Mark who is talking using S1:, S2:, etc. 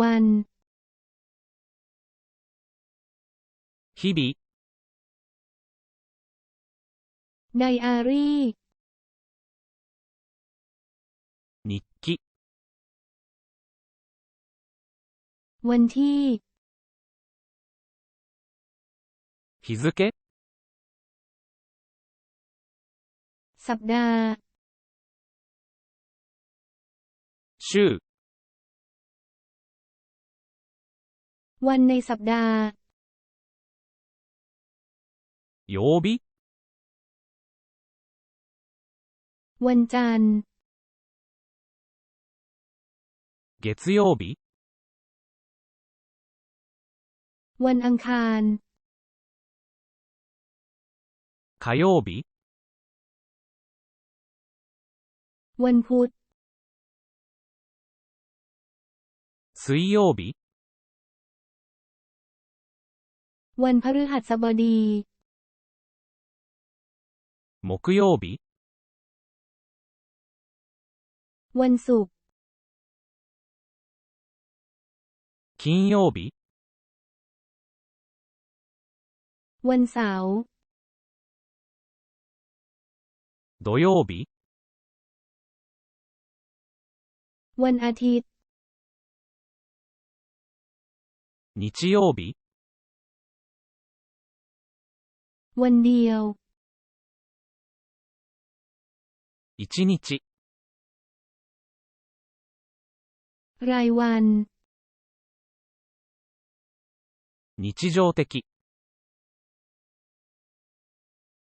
S1: วัน
S2: 日々、
S1: ไดอารี่
S2: 日記、
S1: วันที่
S2: 日付、
S1: สัปดาห์
S2: 週、
S1: วันในสัปดาห์
S2: 曜日、
S1: วันจันทร์
S2: 月曜日、
S1: วันอังคาร
S2: 火曜日、
S1: วันพุธ
S2: 水曜日、
S1: วันพฤหัสบดี
S2: 木曜日、
S1: วันศุกร์
S2: 金曜日、
S1: วันเสาร์
S2: 土曜日、
S1: วันอาทิตย์
S2: 日曜日、
S1: วันเดียว
S2: 一日、
S1: รายวัน
S2: 日常的、